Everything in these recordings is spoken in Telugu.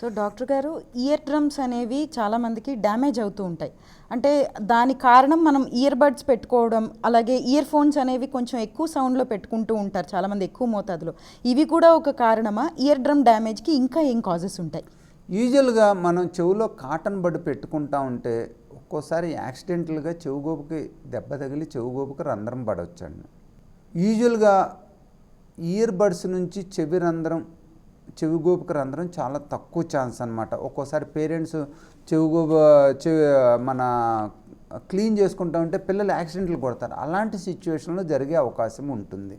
సో డాక్టర్ గారు ఇయర్ డ్రమ్స్ అనేవి చాలామందికి డ్యామేజ్ అవుతూ ఉంటాయి. అంటే దాని కారణం మనం ఇయర్ బడ్స్ పెట్టుకోవడం అలాగే ఇయర్ ఫోన్స్ అనేవి కొంచెం ఎక్కువ సౌండ్లో పెట్టుకుంటూ ఉంటారు చాలామంది ఎక్కువ మోతాదులో. ఇవి కూడా ఒక కారణమా? ఇయర్ డ్రమ్ డ్యామేజ్కి ఇంకా ఏం కాజెస్ ఉంటాయి? యూజువల్గా మనం చెవులో కాటన్ బడ్ పెట్టుకుంటా ఉంటే ఒక్కోసారి యాక్సిడెంటల్గా చెవుగోపుకి దెబ్బ తగిలి చెవుగోపుకి రంధ్రం పడవచ్చండి యూజువల్గా ఇయర్ బడ్స్ నుంచి చెవి రంధ్రం చెవిగోపుకి రంధ్రం చాలా తక్కువ ఛాన్స్ అనమాట ఒక్కోసారి పేరెంట్స్ చెవిగోపు చెవి మన క్లీన్ చేసుకుంటా ఉంటే పిల్లలు యాక్సిడెంట్లు కొడతారు. అలాంటి సిచ్యువేషన్లో జరిగే అవకాశం ఉంటుంది.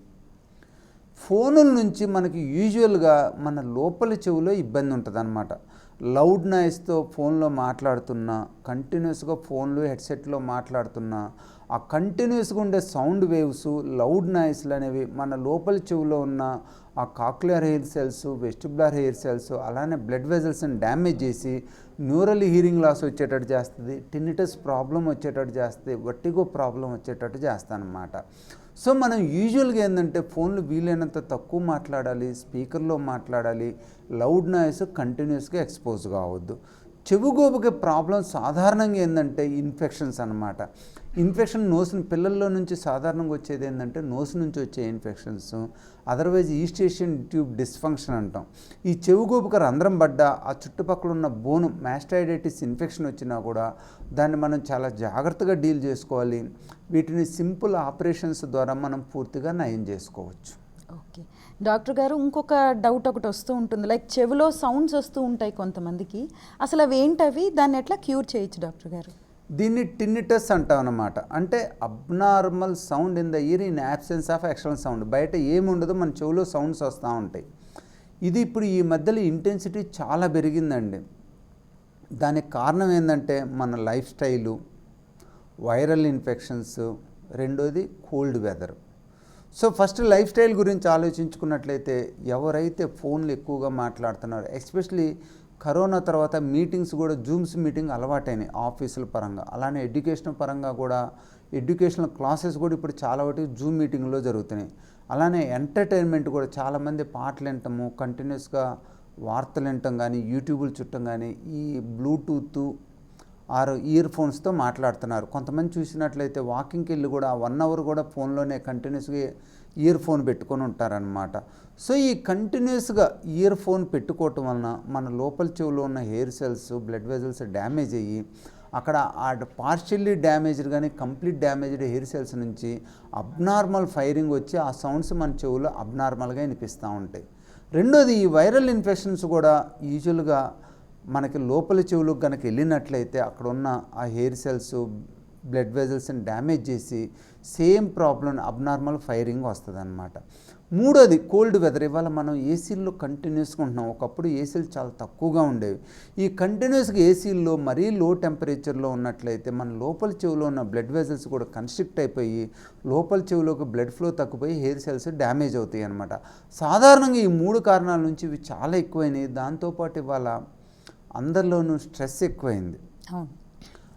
ఫోనుల నుంచి మనకి యూజువల్గా మన లోపల చెవిలో ఇబ్బంది ఉంటుంది అనమాట లౌడ్ నాయిస్తో ఫోన్లో మాట్లాడుతున్నా కంటిన్యూస్గా ఫోన్లు హెడ్సెట్లో మాట్లాడుతున్నా ఆ కంటిన్యూస్గా ఉండే సౌండ్ వేవ్స్ లౌడ్ నాయిస్లు అనేవి మన లోపల చెవిలో ఉన్న ఆ cochlear hair cells vestibular hair cells అలానే బ్లడ్ వెజల్స్ని డ్యామేజ్ చేసి న్యూరల్ హీరింగ్ లాస్ వచ్చేటట్టు చేస్తుంది టినిటస్ ప్రాబ్లం వచ్చేటట్టు చేస్తుంది వట్టిగో ప్రాబ్లం వచ్చేటట్టు చేస్తానమాట. సో మనం యూజువల్గా ఏంటంటే ఫోన్లు వీలైనంత తక్కువ మాట్లాడాలి స్పీకర్లో మాట్లాడాలి లౌడ్ నాయిస్ కంటిన్యూస్గా ఎక్స్పోజ్ కావద్దు. చెవిగోపుకి ప్రాబ్లం సాధారణంగా ఏంటంటే ఇన్ఫెక్షన్స్ అనమాట ఇన్ఫెక్షన్ నోసిన పిల్లల్లో నుంచి సాధారణంగా వచ్చేది ఏంటంటే నోస్ నుంచి వచ్చే infections. Otherwise eustachian tube dysfunction అంటాం. ఈ చెవిగోపుకి రంధ్రం పడ్డా ఆ చుట్టుపక్కల ఉన్న బోను మ్యాస్టైడైటిస్ ఇన్ఫెక్షన్ వచ్చినా కూడా దాన్ని మనం చాలా జాగ్రత్తగా డీల్ చేసుకోవాలి. వీటిని సింపుల్ ఆపరేషన్స్ ద్వారా మనం పూర్తిగా నయం చేసుకోవచ్చు. డాక్టర్ గారు ఇంకొక డౌట్ ఒకటి వస్తూ ఉంటుంది. లైక్ చెవిలో సౌండ్స్ వస్తూ ఉంటాయి కొంతమందికి. అసలు అవి ఏంటవి? దాన్ని ఎట్లా క్యూర్ చేయొచ్చు డాక్టర్ గారు? దీన్ని టిన్నిటస్ అంటాం అనమాట అంటే abnormal sound in the ear in absence of external sound బయట ఏముండదు మన చెవిలో సౌండ్స్ వస్తూ ఉంటాయి. ఇది ఇప్పుడు ఈ మధ్యలో ఇంటెన్సిటీ చాలా పెరిగిందండి. దానికి కారణం ఏంటంటే మన లైఫ్ స్టైలు వైరల్ ఇన్ఫెక్షన్స్ రెండోది cold weather so first life style గురించి ఆలోచించుకున్నట్లయితే ఎవరైతే ఫోన్లు ఎక్కువగా మాట్లాడుతున్నారో ఎస్పెషలీ కరోనా తర్వాత మీటింగ్స్ కూడా జూమ్స్ మీటింగ్ అలవాటైనాయి ఆఫీసుల పరంగా. అలానే ఎడ్యుకేషన్ పరంగా కూడా ఎడ్యుకేషనల్ క్లాసెస్ కూడా ఇప్పుడు చాలా వాటి జూమ్ మీటింగ్లో జరుగుతున్నాయి. అలానే ఎంటర్టైన్మెంట్ కూడా చాలామంది పాటలు వినటము కంటిన్యూస్గా వార్తలు వినటం కానీ యూట్యూబ్లు చుట్టం కానీ ఈ బ్లూటూత్ ఆరు ఇయర్ ఫోన్స్తో మాట్లాడుతున్నారు. కొంతమంది చూసినట్లయితే వాకింగ్కి వెళ్ళి కూడా వన్ అవర్ కూడా ఫోన్లోనే కంటిన్యూస్గా ఇయర్ ఫోన్ పెట్టుకొని ఉంటారనమాట సో ఈ కంటిన్యూస్గా ఇయర్ ఫోన్ పెట్టుకోవటం వలన మన లోపల చెవులో ఉన్న hair cells blood vessels damage అయ్యి అక్కడ ఆ పార్షియల్లీ డ్యామేజ్డ్ కానీ కంప్లీట్ డ్యామేజ్డ్ హెయిర్ సెల్స్ నుంచి అబ్నార్మల్ ఫైరింగ్ వచ్చి ఆ సౌండ్స్ మన చెవులో అబ్నార్మల్గా వినిపిస్తూ ఉంటాయి. రెండోది ఈ వైరల్ ఇన్ఫెక్షన్స్ కూడా యూజువల్గా మనకి లోపల చెవులకు కనుక వెళ్ళినట్లయితే అక్కడ ఉన్న ఆ హెయిర్ సెల్స్ బ్లడ్ వెజల్స్ని డ్యామేజ్ చేసి సేమ్ ప్రాబ్లం అబ్నార్మల్ ఫైరింగ్ వస్తుంది అనమాట మూడోది కోల్డ్ వెదర్. ఇవాళ మనం ఏసీల్లో కంటిన్యూస్గా ఉంటున్నాం. ఒకప్పుడు ఏసీలు చాలా తక్కువగా ఉండేవి. ఈ కంటిన్యూస్గా ఏసీల్లో మరీ లో టెంపరేచర్లో ఉన్నట్లయితే మన లోపల చెవిలో ఉన్న బ్లడ్ వెజల్స్ కూడా కన్స్ట్రిక్ట్ అయిపోయి లోపల చెవిలోకి బ్లడ్ ఫ్లో తగ్గిపోయి హెయిర్ సెల్స్ డ్యామేజ్ అవుతాయి అనమాట సాధారణంగా ఈ మూడు కారణాల నుంచి ఇవి చాలా ఎక్కువైనాయి. దాంతోపాటు ఇవాళ అందరిలోనూ స్ట్రెస్ ఎక్కువైంది.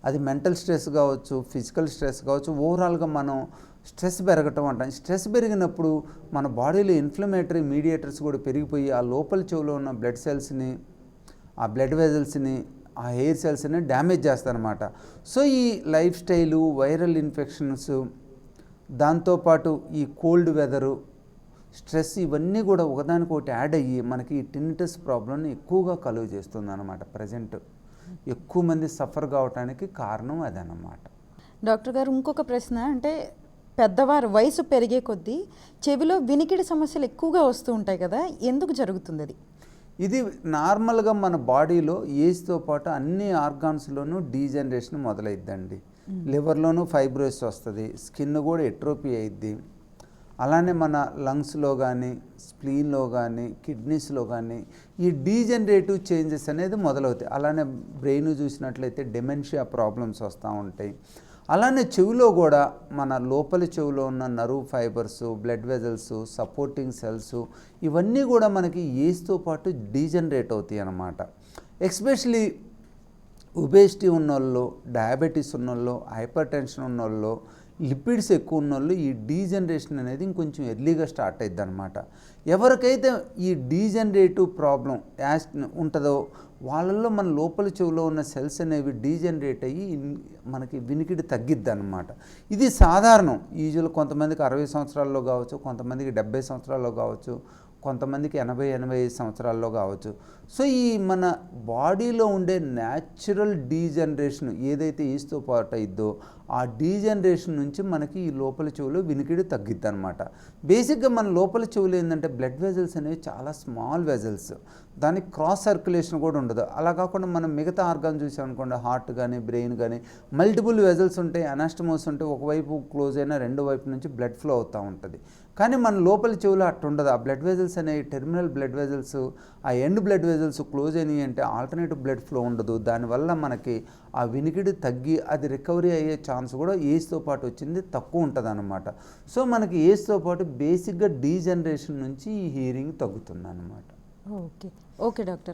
అది మెంటల్ స్ట్రెస్ కావచ్చు ఫిజికల్ స్ట్రెస్ కావచ్చు ఓవరాల్గా మనం స్ట్రెస్ పెరగటం అంటాం. స్ట్రెస్ పెరిగినప్పుడు మన బాడీలో ఇన్ఫ్లమేటరీ మీడియేటర్స్ కూడా పెరిగిపోయి ఆ లోపల చెవులో ఉన్న బ్లడ్ సెల్స్ని ఆ బ్లడ్ వెజల్స్ని ఆ హెయిర్ సెల్స్ని డ్యామేజ్ చేస్తారనమాట సో ఈ లైఫ్ స్టైలు వైరల్ ఇన్ఫెక్షన్స్ దాంతోపాటు ఈ కోల్డ్ వెదరు స్ట్రెస్ ఇవన్నీ కూడా ఒకదానికొకటి యాడ్ అయ్యి మనకి ఈ టినిటస్ ప్రాబ్లమ్ని ఎక్కువగా కలుగు చేస్తుంది అనమాట ప్రజెంట్ ఎక్కువ మంది సఫర్ కావటానికి కారణం అదనమాట డాక్టర్ గారు ఇంకొక ప్రశ్న అంటే పెద్దవారు వయసు పెరిగే కొద్దీ చెవిలో వినికిడి సమస్యలు ఎక్కువగా వస్తూ ఉంటాయి కదా ఎందుకు జరుగుతుంది అది ఇది నార్మల్గా మన బాడీలో ఏజ్తో పాటు అన్ని ఆర్గాన్స్లోనూ డీజనరేషన్ మొదలైద్దండి. లివర్లోనూ ఫైబ్రోస్ వస్తుంది స్కిన్ కూడా ఎట్రోపీ అయింది అలానే మన లంగ్స్లో కానీ స్ప్లీన్లో కానీ కిడ్నీస్లో కానీ ఈ డీజనరేటివ్ చేంజెస్ అనేది మొదలవుతాయి. అలానే బ్రెయిన్ చూసినట్లయితే డెమెన్షియా ప్రాబ్లమ్స్ వస్తూ ఉంటాయి. అలానే చెవిలో కూడా మన లోపలి చెవిలో ఉన్న నరువు fibres blood vessels supporting cells ఇవన్నీ కూడా మనకి ఏజ్తో పాటు డీజనరేట్ అవుతాయి అన్నమాట. ఎస్పెషలీ ఒబేసిటీ ఉన్నోళ్ళు డయాబెటీస్ ఉన్నోళ్ళు హైపర్ టెన్షన్ ఉన్నోళ్ళు లిపిడ్స్ ఎక్కువ ఉన్న వాళ్ళు ఈ డీజనరేషన్ అనేది ఇంకొంచెం ఎర్లీగా స్టార్ట్ అయ్యిద్ది అనమాట ఎవరికైతే ఈ డీజనరేటివ్ ప్రాబ్లం యాస్ ఉంటుందో వాళ్ళల్లో మన లోపల చెవిలో ఉన్న సెల్స్ అనేవి డీజనరేట్ అయ్యి మనకి వినికిడి తగ్గిద్ది అనమాట ఇది సాధారణం. యూజువల్ కొంతమందికి అరవై సంవత్సరాల్లో కావచ్చు కొంతమందికి డెబ్బై సంవత్సరాల్లో కావచ్చు కొంతమందికి ఎనభై ఎనభై ఐదు సంవత్సరాల్లో కావచ్చు. సో ఈ మన బాడీలో ఉండే న్యాచురల్ డీజనరేషన్ ఏదైతే ఈస్తో పాటు అయిద్దో ఆ డీజనరేషన్ నుంచి మనకి ఈ లోపల చెవులో వినికిడి తగ్గిద్ది అనమాట బేసిక్గా మన లోపల చెవులు ఏంటంటే బ్లడ్ వెజల్స్ అనేవి చాలా స్మాల్ వెజల్స్ దానికి క్రాస్ సర్క్యులేషన్ కూడా ఉండదు. అలా కాకుండా మనం మిగతా ఆర్గాన్ చూసామనుకోండి హార్ట్ కానీ బ్రెయిన్ కానీ మల్టిపుల్ వెజల్స్ ఉంటాయి అనాస్టమోస్ ఉంటే ఒకవైపు క్లోజ్ అయినా రెండు వైపు నుంచి బ్లడ్ ఫ్లో అవుతూ ఉంటుంది. కానీ మన లోపల చెవులు అట్టు ఉండదు. ఆ బ్లడ్ వెజల్స్ అనేవి టెర్మినల్ బ్లడ్ వెజల్స్ ఆ ఎండ్ బ్లడ్ వెజల్స్ క్లోజ్ అయినాయి అంటే ఆల్టర్నేటివ్ బ్లడ్ ఫ్లో ఉండదు. దానివల్ల మనకి ఆ వినికిడి తగ్గి అది రికవరీ అయ్యే ఛాన్స్ కూడా ఏజ్తో పాటు వచ్చింది తక్కువ ఉంటుంది అనమాట సో మనకి ఏజ్తో పాటు బేసిక్గా డీజనరేషన్ నుంచి ఈ హీరింగ్ తగ్గుతుంది అనమాట ఓకే. Okay doctor.